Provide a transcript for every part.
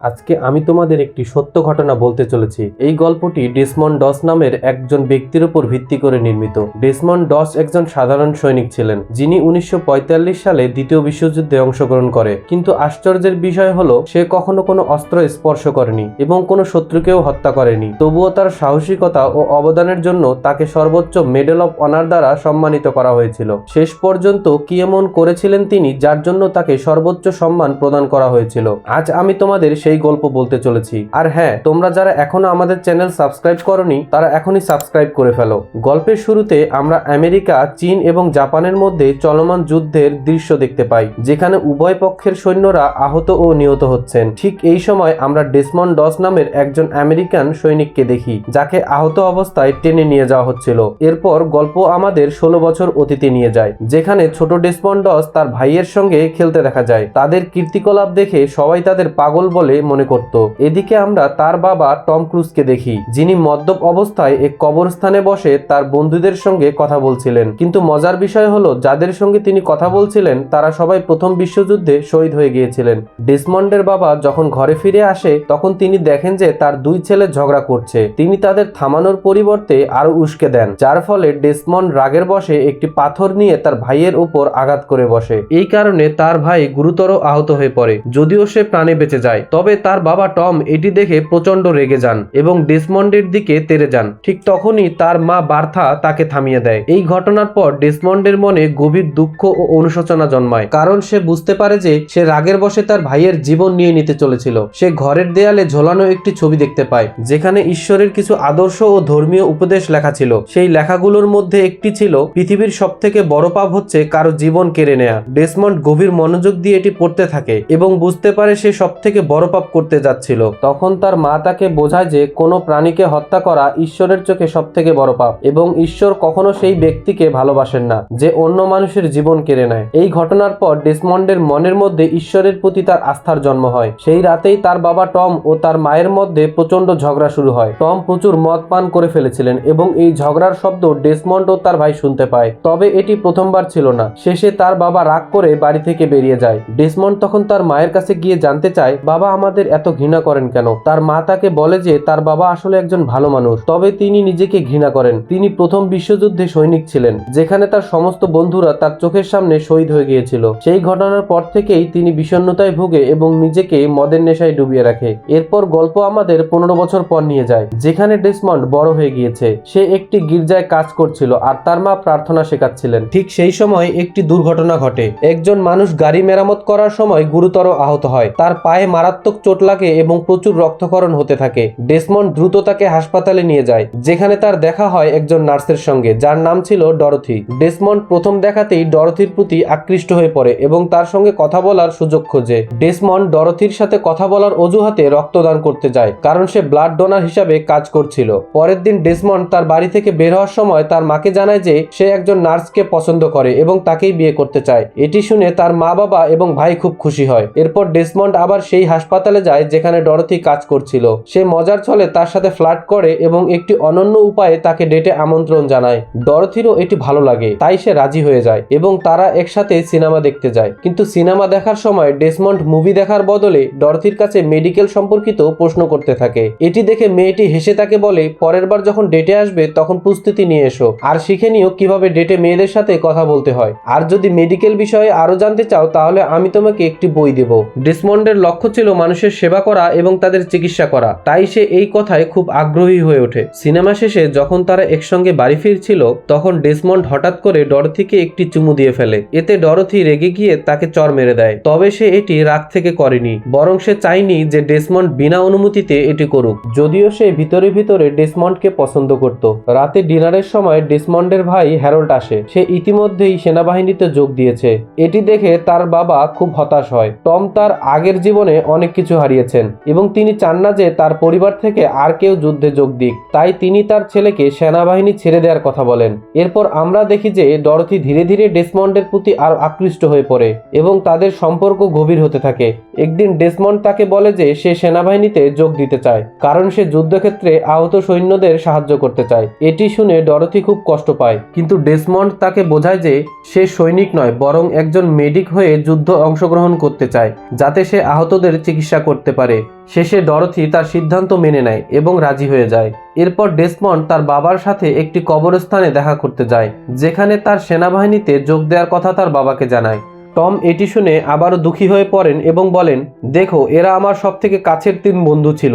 আজকে আমি তোমাদের একটি সত্য ঘটনা বলতে চলেছি। এই গল্পটি ডেসমন্ড ডস নামের একজন ব্যক্তির উপর ভিত্তি করে নির্মিত। ডেসমন্ড ডস একজন সাধারণ সৈনিক ছিলেন, যিনি উনিশশো পঁয়তাল্লিশ সালে দ্বিতীয় বিশ্বযুদ্ধে অংশগ্রহণ করে। কিন্তু আশ্চর্যের বিষয় হলো, সে কখনো কোনো অস্ত্র স্পর্শ করেনি এবং কোনো শত্রুকেও হত্যা করেনি। তবুও তার সাহসিকতা ও অবদানের জন্য তাকে সর্বোচ্চ মেডেল অফ অনার দ্বারা সম্মানিত করা হয়েছিল। শেষ পর্যন্ত কি এমন করেছিলেন তিনি, যার জন্য তাকে সর্বোচ্চ সম্মান প্রদান করা হয়েছিল? আজ আমি তোমাদের সেই গল্প বলতে চলেছি। আর হ্যাঁ তোমরা যারা এখনও আমাদের চ্যানেল সাবস্ক্রাইব করনি, তারা এখনই সাবস্ক্রাইব করে ফেলো। গল্পের শুরুতে আমরা আমেরিকা, চীন এবং জাপানের মধ্যে চলমান যুদ্ধের দৃশ্য দেখতে পাই, যেখানে উভয় পক্ষের সৈন্যরা আহত ও নিহত হচ্ছেন। ঠিক এই সময় আমরা ডেসমন ডস নামের একজন আমেরিকান সৈনিককে দেখি, যাকে আহত অবস্থায় টেনে নিয়ে যাওয়া হচ্ছিল। এরপর গল্প আমাদের ষোলো বছর অতীতে নিয়ে যায়, যেখানে ছোট ডেসমন্ড ডস তার ভাইয়ের সঙ্গে খেলতে দেখা যায়। তাদের কীর্তিকলাপ দেখে সবাই তাদের পাগল বলে মনে করত। এদিকে আমরা তার বাবা টম ক্রুজকে দেখি, যিনি মদ্যপ অবস্থায় এক কবরস্থানে বসে তার বন্ধুদের সঙ্গে কথা বলছিলেন। কিন্তু মজার বিষয় হলো, যাদের সঙ্গে তিনি কথা বলছিলেন, তারা সবাই প্রথম বিশ্বযুদ্ধে শহীদ হয়ে গিয়েছিলেন। ডেসমন্ডের বাবা যখন ঘরে ফিরে আসে, তখন তিনি দেখেন যে তার দুই ছেলে ঝগড়া করছে। তিনি তাদের থামানোর পরিবর্তে আরও উস্কে দেন, যার ফলে ডেসমন্ড রাগের বসে একটি পাথর নিয়ে তার ভাইয়ের উপর আঘাত করে বসে। এই কারণে তার ভাই গুরুতর আহত হয়ে পড়ে, যদিও সে প্রাণে বেঁচে যায়। তবে তার বাবা টম এটি দেখে প্রচণ্ড রেগে যান এবং ডেসমন্ডের দিকে তেরে যান। ঠিক তখনই তার মা বার্থা তাকে থামিয়ে দেয়। এই ঘটনার পর ডেসমন্ডের মনে গভীর দুঃখ ও অনুশোচনা জন্মায়, কারণ সে বুঝতে পারে যে সে রাগের বসে তার ভাইয়ের জীবন নিয়ে নিতে চলেছিল। সে ঘরের দেয়ালে ঝোলানো একটি ছবি দেখতে পায়, যেখানে ঈশ্বরের কিছু আদর্শ ও ধর্মীয় উপদেশ লেখা ছিল। সেই লেখাগুলোর মধ্যে একটি ছিল, পৃথিবীর সব থেকে বড় পাপ হচ্ছে কারও জীবন কেড়ে নেয়া। ডেসমন্ড গভীর মনোযোগ দিয়ে এটি পড়তে থাকে এবং বুঝতে পারে সে সব থেকে বড় পাপ করতে যাচ্ছিল। তখন তার মা তাকে বোঝায় যে, কোনো প্রাণীকে হত্যা করা ঈশ্বরের চোখে সব থেকে বড় পাপ এবং ঈশ্বর কখনো সেই ব্যক্তিকে ভালোবাসেন না, যে অন্য মানুষের জীবন কেড়ে নেয়। এই ঘটনার পর ডেসমন্ডের মনের মধ্যে ঈশ্বরের প্রতি তার আস্থার জন্ম হয়। সেই রাতেই তার বাবা টম ও তার মায়ের মধ্যে প্রচণ্ড ঝগড়া শুরু হয়। টম প্রচুর মদ পান করে ফেলেছিলেন এবং এই ঝগড়ার শব্দ ডেসমন্ড ও তার ভাই শুনতে পায়। তবে এটি প্রথমবার ছিল না। শেষে তার বাবা রাগ করে বাড়ি থেকে বেরিয়ে যায়। ডেসমন্ড তখন তার মায়ের কাছে গিয়ে জানতে চায়, বাবা আমাদের এত ঘৃণা করেন কেন? তার মা তাকে বলে যে, তার বাবা আসলে একজন ভালো মানুষ। তবে তিনি নিজেকে ঘৃণা করেন। তিনি প্রথম বিশ্বযুদ্ধে সৈনিক ছিলেন, যেখানে তার সমস্ত বন্ধুরা তার চোখের সামনে শহীদ হয়ে গিয়েছিল। সেই ঘটনার পর থেকেই তিনি বিষণ্ণতায় ভুগে এবং নিজেকে মদের নেশায় ডুবিয়ে রাখে। এরপর গল্প আমাদের পনেরো বছর পর নিয়ে যায়, যেখানে ডেসমন্ড বড় হয়ে গিয়েছে। সে একটি গির্জায় কাজ করছিল আর তার মা প্রার্থনা শেখাচ্ছিলেন। ঠিক সেই সময় একটি দুর্ঘটনা ঘটে। একজন মানুষ গাড়ি মেরামত করার সময় গুরুতর আহত হয়। তার পায়ে মারাত্মক চোট লাগে এবং প্রচুর রক্তক্ষরণ হতে থাকে। ডেসমন্ড দ্রুত তাকে হাসপাতালে নিয়ে যায়, যেখানে তার দেখা হয় একজন নার্সের সঙ্গে, যার নাম ছিল ডরথি। ডেসমন্ড প্রথম দেখাতেই ডরথির প্রতি আকৃষ্ট হয়ে পড়ে এবং তার সঙ্গে কথা বলার সুযোগ খোঁজে। ডেসমন্ড ডরথির সাথে কথা বলার অজুহাতে রক্তদান করতে যায়, কারণ সে ব্লাড ডোনার হিসাবে কাজ করছিল। পরের দিন ডেসমন্ড তার বাড়ি থেকে বের হওয়ার সময় তার মাকে জানায় যে, সে একজন নার্সকে পছন্দ করে এবং তাকেই বিয়ে করতে চায়। এটি শুনে তার মা বাবা এবং ভাই খুব খুশি হয়। এরপর ডেসমন্ড আবার সেই হাসপাতালে যায় যেখানে ডরথি কাজ করছিল। সে মজার ছলে তার সাথে ফ্লার্ট করে এবং একটি অনন্য উপায়ে তাকে ডেটে আমন্ত্রণ জানায়। ডরথিরও এটি ভালো লাগে, তাই সে রাজি হয়ে যায় এবং তারা একসাথে সিনেমা দেখতে যায়। কিন্তু সিনেমা দেখার সময় ডেসমন্ড মুভি দেখার বদলে ডরথির কাছে মেডিকেল সম্পর্কিত প্রশ্ন করতে থাকে। এটি দেখে মেয়েটি হেসে তাকে বলে, পরের বার যখন ডেটে আসবে তখন প্রস্তুতি নিয়ে এসো। আর শিখে নিও কীভাবে ডেটে মেয়েদের সাথে কথা বলতে হয়। আর যদি মেডিকেল বিষয়ে আরও জানতে চাও তাহলে আমি তোমাকে একটি বই দেব। ডেসমন্ডের লক্ষ্য ছিল মানুষের সেবা করা এবং তাদের চিকিৎসা করা। তাই সে এই কথায় খুব আগ্রহী হয়ে ওঠে। সিনেমা শেষে যখন তারা একসঙ্গে বাড়ি ফিরছিল, তখন ডেসমন্ড হঠাৎ করে ডরথিকে একটি চুমু দিয়ে ফেলে। এতে ডরথি রেগে গিয়ে তাকে চর মেরে দেয়। তবে সে এটি রাগ থেকে করেনি, বরং সে চায়নি যে ডেসমন্ড বিনা অনুমতিতে এটি করুক। যদিও সে ভিতরে ভিতরে ডেসমন্ডকে পছন্দ করত। রাতে ডিনারের সময় ডেসমন্ডের ভাই হ্যারোল্ড আসে। সে ইতিমধ্যেই সেনাবাহিনীতে যোগ দিয়েছে। এটি দেখে তার বাবা খুব হতাশ হয়। টম তার আগের জীবনে অনেক কিছু হারিয়েছেন এবং তিনি চান না যে তার পরিবার থেকে আর কেউ যুদ্ধে যোগ দিক। তাই তিনি তার ছেলেকে সেনাবাহিনী ছেড়ে দেওয়ার কথা বলেন। এরপর আমরা দেখি যে ডরথি ধীরে ধীরে ডেসমন্ডের প্রতি আর আকৃষ্ট হয়ে পড়ে এবং তাদের সম্পর্ক গভীর হতে থাকে। একদিন ডেসমন্ড তাকে বলে যে সে সেনাবাহিনীতে যোগ দিতে চায়, কারণ সে যুদ্ধক্ষেত্রে আহত সৈন্যদের সাহায্য করতে চায়। এটি শুনে ডরথি খুব কষ্ট পায়। কিন্তু ডেসমন্ড তাকে বোঝায় যে সে সৈনিক নয়, বরং একজন মেডিক হয়ে যুদ্ধ অংশগ্রহণ করতে চায়, যাতে সে আহতদের চিকিৎসা চিকিৎসা করতে পারে। শেষে ডরথি তার সিদ্ধান্ত মেনে নেয় এবং রাজি হয়ে যায়। এরপর ডেসমন্ড তার বাবার সাথে একটি কবরস্থানে দেখা করতে যায়, যেখানে তার সেনাবাহিনীতে যোগ দেওয়ার কথা তার বাবাকে জানায়। টম এটি শুনে আবারও দুঃখী হয়ে পড়েন এবং বলেন, দেখো, এরা আমার সবথেকে কাছের তিন বন্ধু ছিল।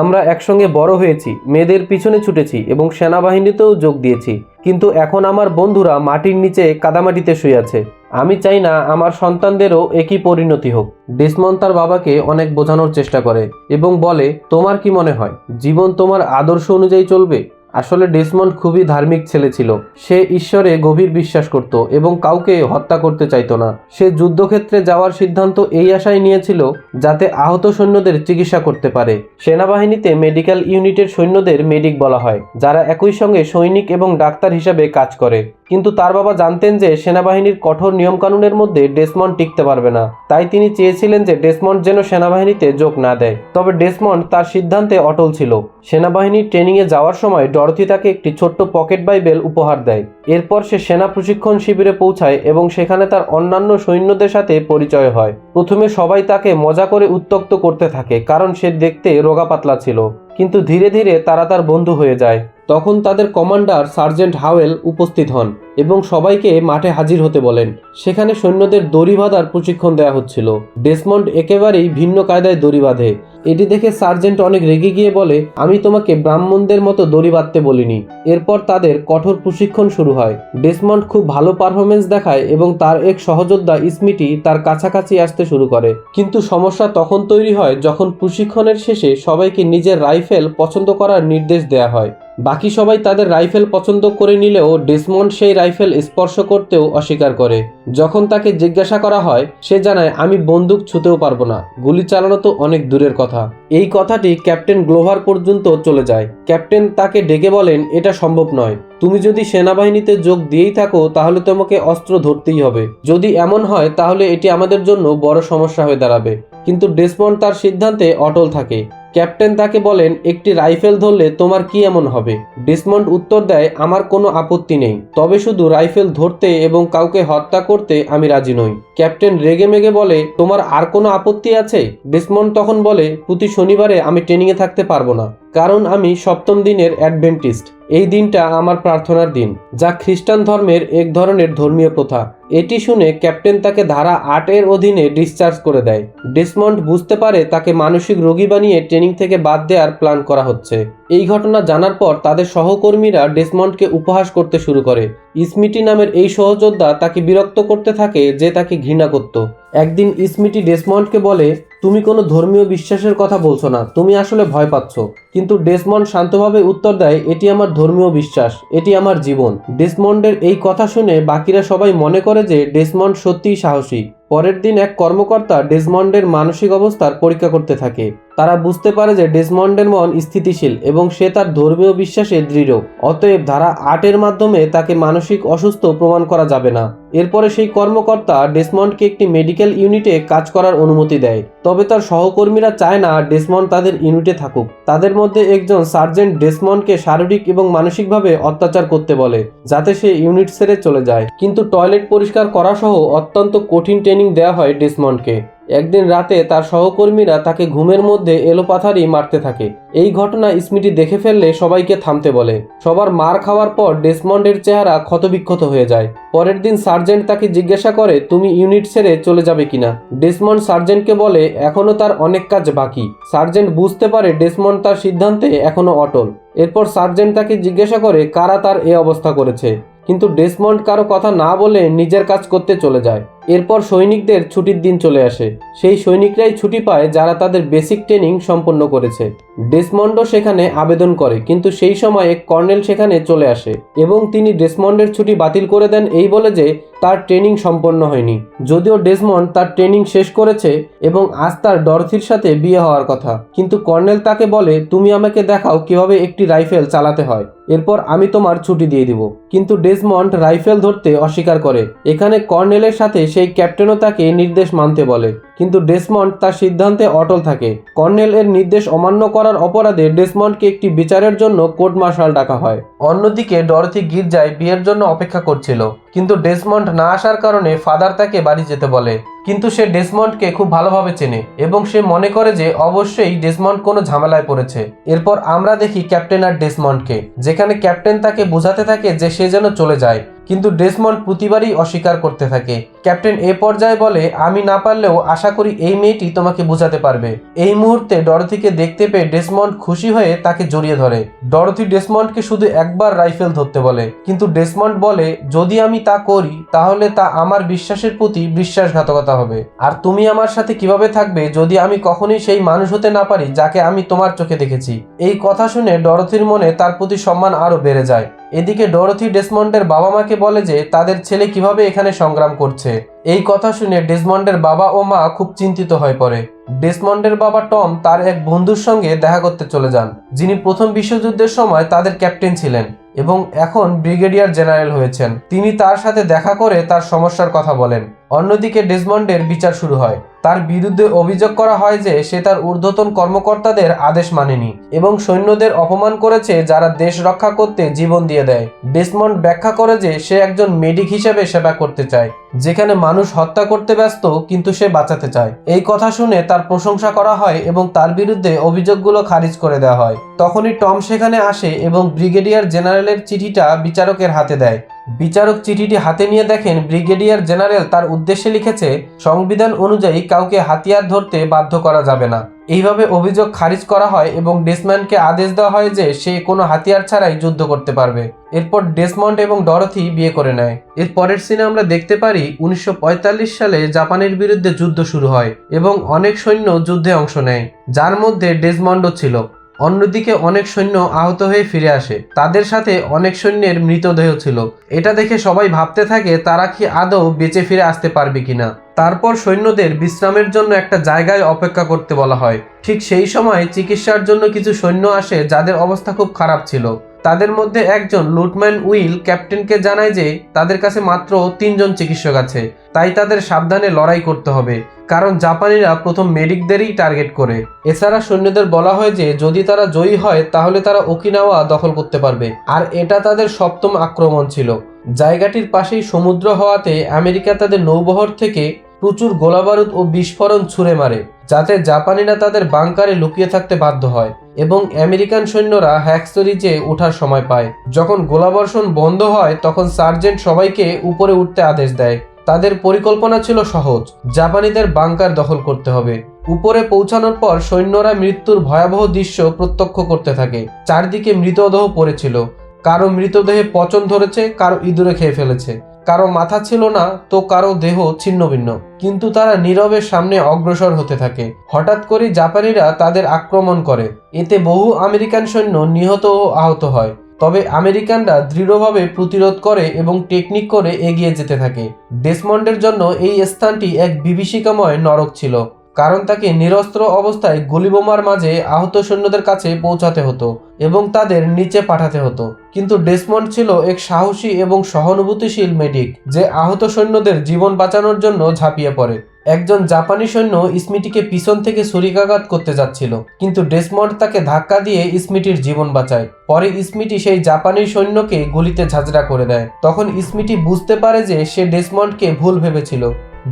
আমরা একসঙ্গে বড় হয়েছি, মেয়েদের পিছনে ছুটেছি এবং সেনাবাহিনীতেও যোগ দিয়েছি। কিন্তু এখন আমার বন্ধুরা মাটির নিচে কাদামাটিতে শুয়ে আছে। আমি চাই না আমার সন্তানদেরও একই পরিণতি হোক। ডেসমন তার বাবাকে অনেক বোঝানোর চেষ্টা করে এবং বলে, তোমার কি মনে হয়? জীবন তোমার আদর্শ অনুযায়ী চলবে? আসলে ডেসমন্ড খুবই ধার্মিক ছেলে ছিল। সে ঈশ্বরে গভীর বিশ্বাস করত এবং কাউকে হত্যা করতে চাইতো না। সে যুদ্ধক্ষেত্রে যাওয়ার সিদ্ধান্ত এই আশায় নিয়েছিল যাতে আহত সৈন্যদের চিকিৎসা করতে পারে। সেনাবাহিনীতে মেডিকেল ইউনিটের সৈন্যদের মেডিক বলা হয়, যারা একই সঙ্গে সৈনিক এবং ডাক্তার হিসাবে কাজ করে। কিন্তু তার বাবা জানতেন যে সেনাবাহিনীর কঠোর নিয়মকানুনের মধ্যে ডেসমন্ড টিকতে পারবে না। তাই তিনি চেয়েছিলেন যে ডেসমন্ড যেন সেনাবাহিনীতে যোগ না দেয়। তবে ডেসমন্ড তার সিদ্ধান্তে অটল ছিল। সেনাবাহিনীর ট্রেনিংয়ে যাওয়ার সময় ডরথি তাকে একটি ছোট্ট পকেট বাইবেল উপহার দেয়। এরপর সে সেনা প্রশিক্ষণ শিবিরে পৌঁছায় এবং সেখানে তার অন্যান্য সৈন্যদের সাথে পরিচয় হয়। প্রথমে সবাই তাকে মজা করে উত্তক্ত করতে থাকে, কারণ সে দেখতে রোগা পাতলা ছিল। কিন্তু ধীরে ধীরে তারা তার বন্ধু হয়ে যায়। তখন তাদের কমান্ডার সার্জেন্ট হাওয়েল উপস্থিত হন এবং সবাইকে মাঠে হাজির হতে বলেন। সেখানে সৈন্যদের দড়ি বাঁধার প্রশিক্ষণ দেওয়া হচ্ছিল। ডেসমন্ড একেবারেই ভিন্ন কায়দায় দড়ি বাঁধে। এটি দেখে সার্জেন্ট অনেক রেগে গিয়ে বলে, আমি তোমাকে ব্রাহ্মণদের মতো দড়ি বাঁধতে বলিনি। এরপর তাদের কঠোর প্রশিক্ষণ শুরু হয়। ডেসমন্ড খুব ভালো পারফরমেন্স দেখায় এবং তার এক সহযোদ্ধা স্মিটি তার কাছাকাছি আসতে শুরু করে। কিন্তু সমস্যা তখন তৈরি হয় যখন প্রশিক্ষণের শেষে সবাইকে নিজের রাইফেল পছন্দ করার নির্দেশ দেয়া হয়। বাকি সবাই তাদের রাইফেল পছন্দ করে নিলেও ডেসমন্ড সেই রাইফেল স্পর্শ করতেও অস্বীকার করে। যখন তাকে জিজ্ঞাসা করা হয়, সে জানায়, আমি বন্দুক ছুতেও পারব না। গুলি চালানো তো অনেক দূরের কথা। এই কথাটি ক্যাপ্টেন গ্লোভার পর্যন্ত চলে যায়। ক্যাপ্টেন তাকে ডেকে বলেন, এটা সম্ভব নয়। তুমি যদি সেনাবাহিনীতে যোগ দিয়েই থাকো, তাহলে তোমাকে অস্ত্র ধরতেই হবে। যদি এমন হয়, তাহলে এটি আমাদের জন্য বড় সমস্যা হয়ে দাঁড়াবে। কিন্তু ডেসমন্ড তার সিদ্ধান্তে অটল থাকে। ক্যাপ্টেন তাকে বলেন, একটি রাইফেল ধরলে তোমার কি এমন হবে? ডিসমন্ড উত্তর দেয়, আমার কোনো আপত্তি নেই। তবে শুধু রাইফেল ধরতে এবং কাউকে হত্যা করতে আমি রাজি নই। ক্যাপ্টেন রেগে মেগে বলে, তোমার আর কোনো আপত্তি আছে? ডিসমন্ড তখন বলে, প্রতি শনিবারে আমি ট্রেনিংয়ে থাকতে পারব না। কারণ আমি সপ্তম দিনের অ্যাডভেন্টিস্ট। এই দিনটা আমার প্রার্থনার দিন, যা খ্রিস্টান ধর্মের এক ধরনের ধর্মীয় প্রথা। এটি শুনে ক্যাপ্টেন তাকে ধারা আটের অধীনে ডিসচার্জ করে দেয়। ডেসমন্ড বুঝতে পারে তাকে মানসিক রোগী বানিয়ে ট্রেনিং থেকে বাদ দেওয়ার প্ল্যান করা হচ্ছে। এই ঘটনা জানার পর তাদের সহকর্মীরা ডেসমন্ডকে উপহাস করতে শুরু করে। ইসমিটি নামের এই সহযোদ্ধা তাকে বিরক্ত করতে থাকে যে তাকে ঘৃণা করত। একদিন ইসমিটি ডেসমন্ডকে বলে, তুমি কোনো ধর্মীয় বিশ্বাসের কথা বলছো না, তুমি আসলে ভয় পাচ্ছ। কিন্তু ডেসমন্ড শান্তভাবে উত্তর দেয়, এটি আমার ধর্মীয় বিশ্বাস, এটি আমার জীবন। ডেসমন্ডের এই কথা শুনে বাকিরা সবাই মনে করে যে ডেসমন্ড সত্যিই সাহসী। পরের দিন এক কর্মকর্তা ডেসমন্ডের মানসিক অবস্থার পরীক্ষা করতে থাকে। তারা বুঝতে পারে যে ডেসমন্ডের মন স্থিতিশীল এবং সে তার ধর্মীয় বিশ্বাসে দৃঢ়। অতএব ধারা আটের মাধ্যমে তাকে মানসিক অসুস্থ প্রমাণ করা যাবে না। এরপরে সেই কর্মকর্তা ডেসমন্ডকে একটি মেডিকেল ইউনিটে কাজ করার অনুমতি দেয়। তবে তার সহকর্মীরা চায় না ডেসমন্ড তাদের ইউনিটে থাকুক। তাদের মধ্যে একজন সার্জেন্ট ডেসমন্ডকে শারীরিক এবং মানসিকভাবে অত্যাচার করতে বলে, যাতে সে ইউনিট ছেড়ে চলে যায়। কিন্তু টয়লেট পরিষ্কার করা সহ অত্যন্ত কঠিন ট্রেনিং দেওয়া হয় ডেসমন্ডকে। একদিন রাতে তার সহকর্মীরা তাকে ঘুমের মধ্যে এলোপাথারি মারতে থাকে। এই ঘটনা স্মৃতি দেখে ফেললে সবাইকে থামতে বলে। সবার মার খাওয়ার পর ডেসমন্ডের চেহারা ক্ষতবিক্ষত হয়ে যায়। পরের দিন সার্জেন্ট তাকে জিজ্ঞাসা করে, তুমি ইউনিট ছেড়ে চলে যাবে কিনা? ডেসমন্ড সার্জেন্টকে বলে, এখনও তার অনেক কাজ বাকি। সার্জেন্ট বুঝতে পারে ডেসমন্ড তার সিদ্ধান্তে এখনও অটল। এরপর সার্জেন্ট তাকে জিজ্ঞাসা করে, কারা তার এ অবস্থা করেছে? কিন্তু ডেসমন্ড কারও কথা না বলে নিজের কাজ করতে চলে যায়। এরপর সৈনিকদের ছুটির দিন চলে আসে। সেই সৈনিকরাই ছুটি পায় যারা তাদের বেসিক ট্রেনিং সম্পন্ন করেছে। ডেসমন্ডও সেখানে আবেদন করে, কিন্তু সেই সময় কর্নেল সেখানে চলে আসে এবং তিনি ডেসমন্ডের ছুটি বাতিল করে দেন এই বলে যে তার ট্রেনিং সম্পন্ন হয়নি। যদিও ডেসমন্ড তার ট্রেনিং শেষ করেছে এবং আজ তার ডরথির সাথে বিয়ে হওয়ার কথা। কিন্তু কর্নেল তাকে বলে, তুমি আমাকে দেখাও কীভাবে একটি রাইফেল চালাতে হয়। এরপর আমি তোমার ছুটি দিয়ে দিব। কিন্তু ডেসমন্ড রাইফেল ধরতে অস্বীকার করে। এখানে কর্নেলের সাথে সেই ক্যাপ্টেনও তাকে নির্দেশ মানতে বলে। কিন্তু ডেসমন্ড তার সিদ্ধান্তে অটল থাকে। কর্নেল এর নির্দেশ অমান্য করার অপরাধে ডেসমন্ডকে একটি বিচারের জন্য কোর্ট মার্শাল ডাকা হয়। অন্যদিকে ডরথি গির্জায় বিয়ের জন্য অপেক্ষা করছিল। কিন্তু ডেসমন্ড না আসার কারণে ফাদার তাকে বাড়ি যেতে বলে। কিন্তু সে ডেসমন্ডকে খুব ভালোভাবে চেনে এবং সে মনে করে যে অবশ্যই ডেসমন্ড কোনো ঝামেলায় পড়েছে। এরপর আমরা দেখি ক্যাপ্টেন আর ডেসমন্ডকে, যেখানে ক্যাপ্টেন তাকে বোঝাতে থাকে যে সে যেন চলে যায়। কিন্তু ডেসমন্ড প্রতিবারই অস্বীকার করতে থাকে। ক্যাপ্টেন এ পর্যায়ে বলে, আমি না পারলেও আশা করি এই মেয়েটি তোমাকে বোঝাতে পারবে। এই মুহূর্তে ডরথিকে দেখতে পেয়ে ডেসমন্ড খুশি হয়ে তাকে জড়িয়ে ধরে। ডরথি ডেসমন্ডকে শুধু একবার রাইফেল ধরতে বলে, কিন্তু ডেসমন্ড বলে, যদি আমি তা করি, তাহলে তা আমার বিশ্বাসের প্রতি বিশ্বাসঘাতকতা হবে। আর তুমি আমার সাথে কীভাবে থাকবে যদি আমি কখনোই সেই মানুষ হতে না পারি যাকে আমি তোমার চোখে দেখেছি? এই কথা শুনে ডরথির মনে তার প্রতি সম্মান আরও বেড়ে যায়। এদিকে ডরথি ডেসমন্ডের বাবা মাকে বলে যে, তাদের ছেলে কীভাবে এখানে সংগ্রাম করছে? এই কথা শুনে ডেসমন্ডের বাবা ও মা খুব চিন্তিত হয়ে পড়ে। ডেসমন্ডের বাবা টম তার এক বন্ধুর সঙ্গে দেখা করতে চলে যান, যিনি প্রথম বিশ্বযুদ্ধের সময় তাদের ক্যাপ্টেন ছিলেন এবং এখন ব্রিগেডিয়ার জেনারেল হয়েছেন। তিনি তার সাথে দেখা করে তার সমস্যার কথা বলেন। অন্যদিকে ডেসমন্ডের বিচার শুরু হয়। তার বিরুদ্ধে অভিযোগ করা হয় যে সে তার ঊর্ধ্বতন কর্মকর্তাদের আদেশ মানেনি এবং সৈন্যদের অপমান করেছে যারা দেশ রক্ষা করতে জীবন দিয়ে দেয়। ডেসমন্ড ব্যাখ্যা করে যে সে একজন মেডিক হিসেবে সেবা করতে চায়, যেখানে মানুষ হত্যা করতে ব্যস্ত কিন্তু সে বাঁচাতে চায়। এই কথা শুনে তার প্রশংসা করা হয় এবং তার বিরুদ্ধে অভিযোগগুলো খারিজ করে দেওয়া হয়। তখনই টম সেখানে আসে এবং ব্রিগেডিয়ার জেনারেলের চিঠিটা বিচারকের হাতে দেয়। বিচারক চিঠিটি হাতে নিয়ে দেখেন ব্রিগেডিয়ার জেনারেল তার উদ্দেশ্যে লিখেছে, সংবিধান অনুযায়ী কাউকে হাতিয়ার ধরতে বাধ্য করা যাবে না। এইভাবে অভিযোগ খারিজ করা হয় এবং ডেসম্যানকে আদেশ দেওয়া হয় যে সে কোনো হাতিয়ার ছাড়াই যুদ্ধ করতে পারবে। এরপর ডেসমন্ড এবং ডরথি বিয়ে করে নেয়। এর পরের সিনে আমরা দেখতে পারি, উনিশশো পঁয়তাল্লিশ সালে জাপানের বিরুদ্ধে যুদ্ধ শুরু হয় এবং অনেক সৈন্য যুদ্ধে অংশ নেয়, যার মধ্যে ডেসমন্ডও ছিল। অন্যদিকে অনেক সৈন্য আহত হয়ে ফিরে আসে। তাদের সাথে অনেক সৈন্যের মৃতদেহ ছিল। এটা দেখে সবাই ভাবতে থাকে, তারা কি আদৌ বেঁচে ফিরে আসতে পারবে কিনা। তারপর সৈন্যদের বিশ্রামের জন্য একটা জায়গায় অপেক্ষা করতে বলা হয়। ঠিক সেই সময় চিকিৎসার জন্য কিছু সৈন্য আসে যাদের অবস্থা খুব খারাপ ছিল। তাদের মধ্যে একজন লুটম্যান উইল ক্যাপ্টেনকে জানায় যে তাদের কাছে মাত্র তিনজন চিকিৎসক আছে। তাই তাদের সাবধানে লড়াই করতে হবে। কারণ জাপানিরা প্রথম মেডিকদেরই টার্গেট করে। এছাড়া সৈন্যদের বলা হয় যে, যদি তারা জয়ী হয়, তাহলে তারা ওকিনাওয়া দখল করতে পারবে। আর এটা তাদের সপ্তম আক্রমণ ছিল। জায়গাটির পাশেই সমুদ্র হওয়াতে আমেরিকা তাদের নৌবহর থেকে প্রচুর গোলাবারুদ ও বিস্ফোরণ ছুঁড়ে মারে, যাতে জাপানিরা তাদের বাংকারে লুকিয়ে থাকতে বাধ্য হয় এবং আমেরিকান সৈন্যরা হ্যাক্সরিজে ওঠার সময় পায়। যখন গোলাবর্ষণ বন্ধ হয়, তখন সার্জেন্ট সবাইকে উপরে উঠতে আদেশ দেয়। তাদের পরিকল্পনা ছিল সহজ। জাপানিদের বাংকার দখল করতে হবে। উপরে পৌঁছানোর পর সৈন্যরা মৃত্যুর ভয়াবহ দৃশ্য প্রত্যক্ষ করতে থাকে। চারদিকে মৃতদেহ পড়েছিল। কারও মৃতদেহে পচন ধরেছে, কারও ইঁদুরে খেয়ে ফেলেছে। কারও মাথা ছিল না, তো কারও দেহ ছিন্নভিন্ন। কিন্তু তারা নীরবে সামনে অগ্রসর হতে থাকে। হঠাৎ করে জাপানিরা তাদের আক্রমণ করে। এতে বহু আমেরিকান সৈন্য নিহত ও আহত হয়। তবে আমেরিকানরা দৃঢ়ভাবে প্রতিরোধ করে এবং টেকনিক করে এগিয়ে যেতে থাকে। ডেসমন্ডের জন্য এই স্থানটি এক বিভীষিকাময় নরক ছিল, কারণ তাকে নিরস্ত্র অবস্থায় গুলিবোমার মাঝে আহত সৈন্যদের কাছে পৌঁছাতে হতো এবং তাদের নিচে পাঠাতে হতো। কিন্তু ডেসমন্ড ছিল এক সাহসী এবং সহানুভূতিশীল মেডিক, যে আহত সৈন্যদের জীবন বাঁচানোর জন্য ঝাঁপিয়ে পড়ে। একজন জাপানি সৈন্য স্মিটিকে পিছন থেকে ছুরিকাঘাত করতে যাচ্ছিল, কিন্তু ডেসমন্ড তাকে ধাক্কা দিয়ে স্মিটির জীবন বাঁচায়। পরে স্মিটি সেই জাপানি সৈন্যকে গুলিতে ঝাঁঝরা করে দেয়। তখন স্মিটি বুঝতে পারে যে সে ডেসমন্ডকে ভুল ভেবেছিল।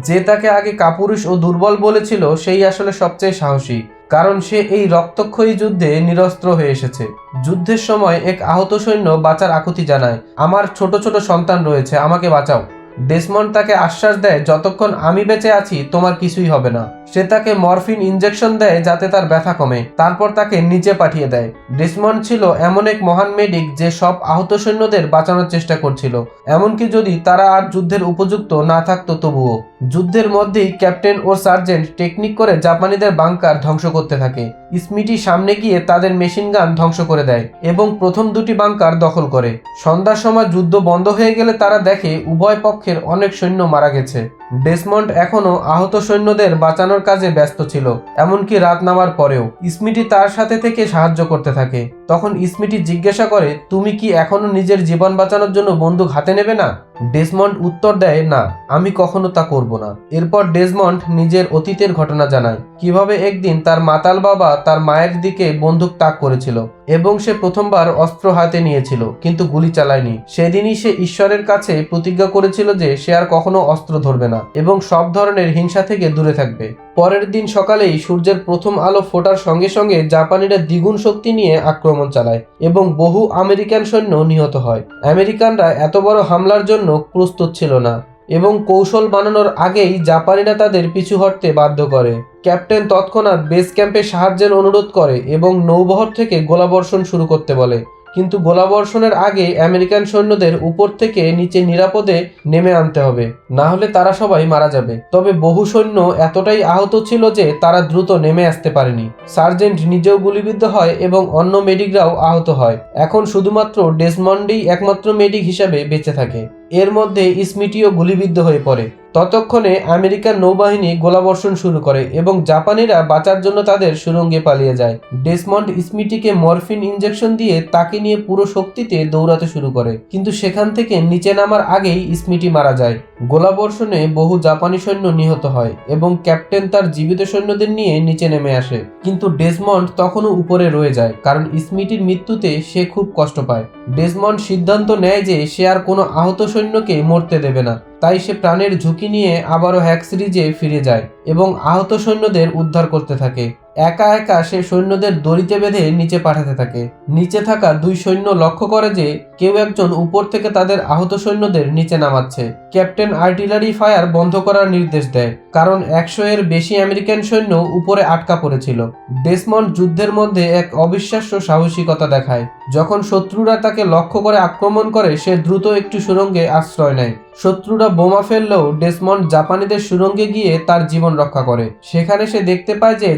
যে তাকে আগে কাপুরুষ ও দুর্বল বলেছিল, সেই আসলে সবচেয়ে সাহসী, কারণ সে এই রক্তক্ষয়ী যুদ্ধে নিরস্ত্র হয়ে এসেছে। যুদ্ধের সময় এক আহত সৈন্য বাঁচার আকুতি জানায়, আমার ছোট ছোট সন্তান রয়েছে, আমাকে বাঁচাও। ডেসমন্ড তাকে আশ্বাস দেয়, যতক্ষণ আমি বেঁচে আছি, তোমার কিছুই হবে না। সে তাকে মরফিন ইঞ্জেকশন দেয়, যাতে তার ব্যথা কমে। তারপর তাকে নিচে পাঠিয়ে দেয়। ডেসমন্ড ছিল এমন এক মহান মেডিক যে সব আহত সৈন্যদের বাঁচানোর চেষ্টা করছিল। এমনকি যদি তারা আর যুদ্ধের উপযুক্ত না থাকতো, তবুও। যুদ্ধের মধ্যেই ক্যাপ্টেন ও সার্জেন্ট টেকনিক করে জাপানিদের বাংকার ধ্বংস করতে থাকে। স্মিটি সামনে গিয়ে তাদের মেশিন গান ধ্বংস করে দেয় এবং প্রথম দুটি বাংকার দখল করে। সন্ধ্যার সময় যুদ্ধ বন্ধ হয়ে গেলে তারা দেখে উভয় পক্ষের অনেক সৈন্য মারা গেছে। ডেসমন্ড এখনও আহত সৈন্যদের বাঁচানোর কাজে ব্যস্ত ছিল, এমনকি রাত নামার পরেও। স্মিটি তার সাথে থেকে সাহায্য করতে থাকে। তখন স্মিটি জিজ্ঞাসা করে, তুমি কি এখনও নিজের জীবন বাঁচানোর জন্য বন্দুক হাতে নেবে না? ডেসমন্ড উত্তর দেয়, না, আমি কখনো তা করব না। এরপর ডেসমন্ড নিজের অতীতের ঘটনা জানায়, কীভাবে একদিন তার মাতাল বাবা তার মায়ের দিকে বন্দুক তাক করেছিল। এবং সে প্রথমবার অস্ত্র হাতে নিয়েছিল, কিন্তু গুলি চালায়নি। সেদিনই সে ঈশ্বরের কাছে প্রতিজ্ঞা করেছিল যে সে আর কখনো অস্ত্র ধরবে না এবং সব ধরনের হিংসা থেকে দূরে থাকবে। পরের দিন সকালেই সূর্যের প্রথম আলো ফোটার সঙ্গে সঙ্গে জাপানিরা দ্বিগুণ শক্তি নিয়ে আক্রমণ চালায় এবং বহু আমেরিকান সৈন্য নিহত হয়। আমেরিকানরা এত বড় হামলার জন্য প্রস্তুত ছিল না এবং কৌশল বানানোর আগেই জাপানিরা তাদের পিছু হটতে বাধ্য করে। ক্যাপ্টেন তৎক্ষণাৎ বেস ক্যাম্পে সাহায্যের অনুরোধ করে এবং নৌবহর থেকে গোলাবর্ষণ শুরু করতে বলে। কিন্তু গোলাবর্ষণের আগে আমেরিকান সৈন্যদের উপর থেকে নিচে নিরাপদে নেমে আনতে হবে, না হলে তারা সবাই মারা যাবে। তবে বহু সৈন্য এতটাই আহত ছিল যে তারা দ্রুত নেমে আসতে পারেনি। সার্জেন্ট নিজেও গুলিবিদ্ধ হয় এবং অন্য মেডিকরাও আহত হয়। এখন শুধুমাত্র ডেসমন্ডেই একমাত্র মেডিক হিসাবে বেঁচে থাকে। এর মধ্যে স্মিটিও গুলিবিদ্ধ হয়ে পড়ে। ততক্ষণে আমেরিকার নৌবাহিনী গোলাবর্ষণ শুরু করে এবং জাপানিরা বাঁচার জন্য তাদের সুরঙ্গে পালিয়ে যায়। ডেসমন্ড স্মিটিকে মরফিন ইঞ্জেকশন দিয়ে তাকে নিয়ে পুরো শক্তিতে দৌড়াতে শুরু করে, কিন্তু সেখান থেকে নিচে নামার আগেই স্মিটি মারা যায়। গোলাবর্ষণে বহু জাপানি সৈন্য নিহত হয় এবং ক্যাপ্টেন তার জীবিত সৈন্যদের নিয়ে নিচে নেমে আসে, কিন্তু ডেসমন্ড তখনও উপরে রয়ে যায়, কারণ স্মিটির মৃত্যুতে সে খুব কষ্ট পায়। ডেসমন্ড সিদ্ধান্ত নেয় যে সে আর কোনো আহত সৈন্যকে মরতে দেবে না। তাই সে প্রাণের ঝুঁকি নিয়ে আবারও হ্যাক সিরিজে ফিরে যায় এবং আহত সৈন্যদের উদ্ধার করতে থাকে। একা একা সে সৈন্যদের দড়িতে বেঁধে নিচে পাঠাতে থাকে। নিচে থাকা দুই সৈন্য লক্ষ্য করে যে কেউ একজন উপর থেকে তাদের আহত সৈন্যদের নিচে নামাচ্ছে। ক্যাপ্টেন আর্টিলারি ফায়ার বন্ধ করার নির্দেশ দেয়, কারণ একশো এর বেশি আমেরিকান সৈন্য উপরে আটকা পড়েছিল। ডেসমন্ড যুদ্ধের মধ্যে এক অবিশ্বাস্য সাহসিকতা দেখায়। যখন শত্রুরা তাকে লক্ষ্য করে আক্রমণ করে, সে দ্রুত একটি সুরঙ্গে আশ্রয় নেয়। শত্রুরা বোমা ফেললেও ডেসমন্ড জাপানিদের সুরঙ্গে গিয়ে তার জীবন রক্ষা করে। সেখানে সে দেখতে পায় যে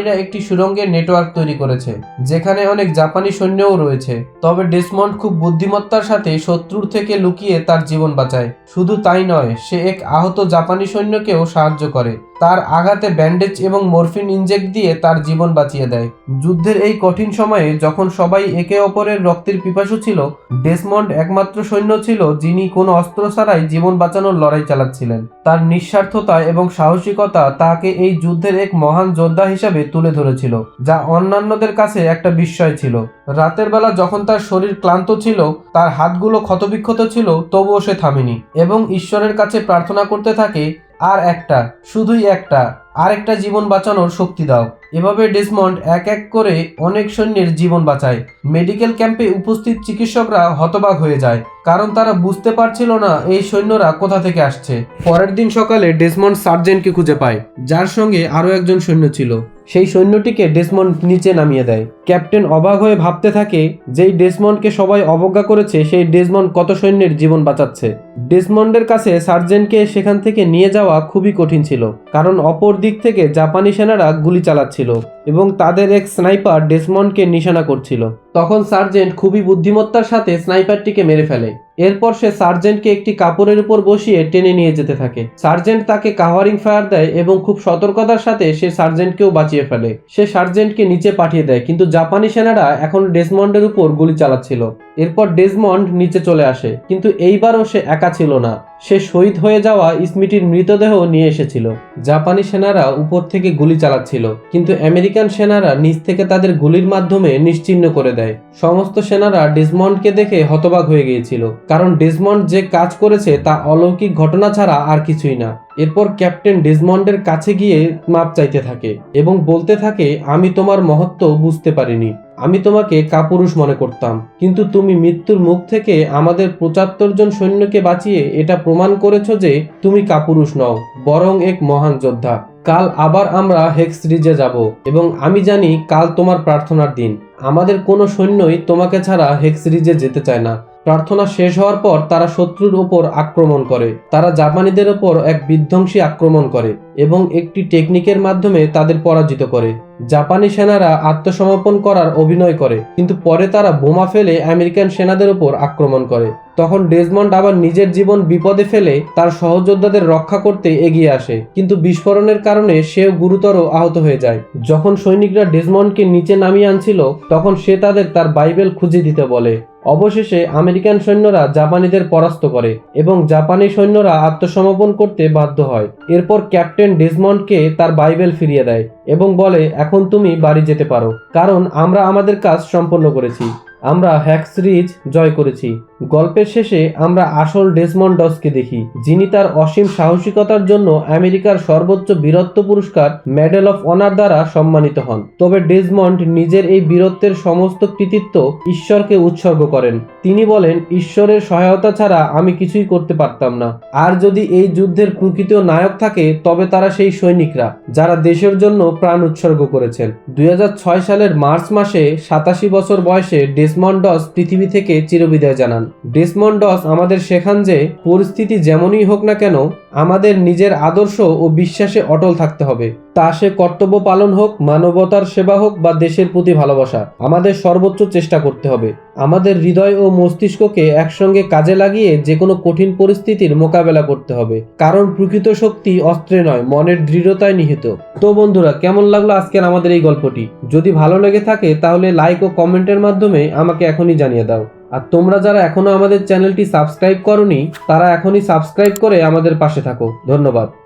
জাপানিরা একটি সুরঙ্গের নেটওয়ার্ক তৈরি করেছে, যেখানে অনেক জাপানি সৈন্যও রয়েছে। তবে ডেসমন্ড খুব বুদ্ধিমত্তার সাথে শত্রুর থেকে লুকিয়ে তার জীবন বাঁচায়। শুধু তাই নয়, সে এক আহত জাপানি সৈন্যকেও সাহায্য করে। তার আঘাতে ব্যান্ডেজ এবং মরফিন ইনজেক্ট দিয়ে তার জীবন বাঁচিয়ে দেয়। যুদ্ধের এই কঠিন সময়ে যখন সবাই একে অপরের রক্তের পিপাসু ছিল, ডেসমন্ড একমাত্র সৈন্য ছিল যিনি কোনো অস্ত্র ছাড়াই জীবন বাঁচানোর লড়াই চালাচ্ছিলেন। তার নিঃস্বার্থতা এবং সাহসিকতা তাকে এই যুদ্ধের এক মহান যোদ্ধা হিসাবে তুলে ধরেছিল, যা অন্যান্যদের কাছে একটা বিস্ময় ছিল। রাতের বেলা যখন তার শরীর ক্লান্ত ছিল, তার হাতগুলো ক্ষতবিক্ষত ছিল, তবুও সে থামেনি এবং ঈশ্বরের কাছে প্রার্থনা করতে থাকে আর একটা, শুধুই একটা। আরেকটা জীবন বাঁচানোর শক্তি দাও। এভাবে ডেসমন্ড এক এক করে অনেক সৈন্যের জীবন বাঁচায়। মেডিকেল ক্যাম্পে উপস্থিত চিকিৎসকরা হতবাক হয়ে যায়, কারণ তারা বুঝতে পারছিল না এই সৈন্যরা কোথা থেকে আসছে। পরের দিন সকালে ডেসমন্ড সার্জেন্টকে খুঁজে পায়, যার সঙ্গে আরও একজন সৈন্য ছিল। সেই সৈন্যটিকে ডেসমন্ড নিচে নামিয়ে দেয়। ক্যাপ্টেন অবাক হয়ে ভাবতে থাকে, যেই ডেসমন্ডকে সবাই অবজ্ঞা করেছে, সেই ডেসমন্ড কত সৈন্যের জীবন বাঁচাচ্ছে। ডেসমন্ডের কাছে সার্জেন্টকে সেখান থেকে নিয়ে যাওয়া খুবই কঠিন ছিল, কারণ অপর দিক থেকে জাপানি সেনারা গুলি চালাচ্ছিল এবং তাদের এক স্নাইপার ডেসমন্ডকে নিশানা করছিল। তখন সার্জেন্ট খুবই বুদ্ধিমত্তার সাথে স্নাইপারটিকে মেরে ফেলে। এরপর সে সার্জেন্টকে একটি কাপড়ের উপর বসিয়ে টেনে নিয়ে যেতে থাকে। সার্জেন্ট তাকে কাভারিং ফায়ার দেয় এবং খুব সতর্কতার সাথে সে সার্জেন্টকেও বাঁচিয়ে ফেলে। সে সার্জেন্টকে নিচে পাঠিয়ে দেয়, কিন্তু জাপানি সেনারা এখন ডেসমন্ডের উপর গুলি চালাচ্ছিল। এরপর ডেসমন্ড নিচে চলে আসে, কিন্তু এইবারও সে একা ছিল না। সে শহীদ হয়ে যাওয়া স্মিটির মৃতদেহ নিয়ে এসেছিল। জাপানি সেনারা উপর থেকে গুলি চালাচ্ছিল, কিন্তু আমেরিকান সেনারা নিচ থেকে তাদের গুলির মাধ্যমে নিশ্চিহ্ন করে দেয়। সমস্ত সেনারা ডেসমন্ডকে দেখে হতবাক হয়ে গিয়েছিল, কারণ ডেসমন্ড যে কাজ করেছে তা অলৌকিক ঘটনা ছাড়া আর কিছুই না। এরপর ক্যাপ্টেন ডেসমন্ডের কাছে গিয়ে মাপ চাইতে থাকে এবং বলতে থাকে, আমি তোমার মহত্ব বুঝতে পারিনি। আমি তোমাকে কাপুরুষ মনে করতাম। কিন্তু তুমি মৃত্যুর মুখ থেকে আমাদের পঁচাত্তর জন সৈন্যকে বাঁচিয়ে এটা প্রমাণ করেছ যে তুমি কাপুরুষ নও, বরং এক মহান যোদ্ধা। কাল আবার আমরা হেক্স রিজে যাব এবং আমি জানি কাল তোমার প্রার্থনার দিন। আমাদের কোনো সৈন্যই তোমাকে ছাড়া হেক্স রিজে যেতে চায় না। প্রার্থনা শেষ হওয়ার পর তারা শত্রুর ওপর আক্রমণ করে। তারা জাপানিদের ওপর এক বিধ্বংসী আক্রমণ করে এবং একটি টেকনিকের মাধ্যমে তাদের পরাজিত করে। জাপানি সেনারা আত্মসমর্পণ করার অভিনয় করে, কিন্তু পরে তারা বোমা ফেলে আমেরিকান সেনাদের ওপর আক্রমণ করে। তখন ডেজমন্ড আবার নিজের জীবন বিপদে ফেলে তার সহযোদ্ধাদের রক্ষা করতে এগিয়ে আসে, কিন্তু বিস্ফোরণের কারণে সেও গুরুতর আহত হয়ে যায়। যখন সৈনিকরা ডেজমন্ডকে নিচে নামিয়ে আনছিল, তখন সে তাদের তার বাইবেল খুঁজে দিতে বলে। অবশেষে আমেরিকান সৈন্যরা জাপানিদের পরাস্ত করে এবং জাপানি সৈন্যরা আত্মসমর্পণ করতে বাধ্য হয়। এরপর ক্যাপ্টেন ডিসমন্ডকে তার বাইবেল ফিরিয়ে দেয় এবং বলে, এখন তুমি বাড়ি যেতে পারো, কারণ আমরা আমাদের কাজ সম্পন্ন করেছি। আমরা হ্যাক্স রিজ জয় করেছি। গল্পের শেষে আমরা আসল ডেসমন্ড ডসকে দেখি, যিনি তার অসীম সাহসিকতার জন্য আমেরিকার সর্বোচ্চ বীরত্ব পুরস্কার মেডেল অফ অনার দ্বারা সম্মানিত হন। তবে ডেজমন্ড নিজের এই বীরত্বের সমস্ত কৃতিত্ব ঈশ্বরকে উৎসর্গ করেন। তিনি বলেন, ঈশ্বরের সহায়তা ছাড়া আমি কিছুই করতে পারতাম না। আর যদি এই যুদ্ধের প্রকৃত নায়ক থাকে, তবে তারা সেই সৈনিকরা, যারা দেশের জন্য প্রাণ উৎসর্গ করেছেন। দুই হাজার ছয় সালের মার্চ মাসে সাতাশি বছর বয়সে ডেসমন্ড ডস পৃথিবী থেকে চিরবিদায় জানান। ডেসমন্ডস ডস আমাদের শেখান যে, পরিস্থিতি যেমনই হোক না কেন আমাদের নিজের আদর্শ ও বিশ্বাসে অটল থাকতে হবে। তা সে কর্তব্য পালন হোক, মানবতার সেবা হোক বা দেশের প্রতি ভালোবাসা, আমাদের সর্বোচ্চ চেষ্টা করতে হবে। আমাদের হৃদয় ও মস্তিষ্ককে একসঙ্গে কাজে লাগিয়ে যে কোনো কঠিন পরিস্থিতির মোকাবেলা করতে হবে। কারণ প্রকৃত শক্তি অস্ত্রে নয়, মনের দৃঢ়তায় নিহিত। তো বন্ধুরা, কেমন লাগল আজকের আমাদের এই গল্পটি? যদি ভালো লেগে থাকে, তাহলে লাইক ও কমেন্টের মাধ্যমে আমাকে এখনই জানিয়ে দাও। আর তোমরা যারা এখনও আমাদের চ্যানেলটি সাবস্ক্রাইব করনি, তারা এখনই সাবস্ক্রাইব করে আমাদের পাশে থাকো। ধন্যবাদ।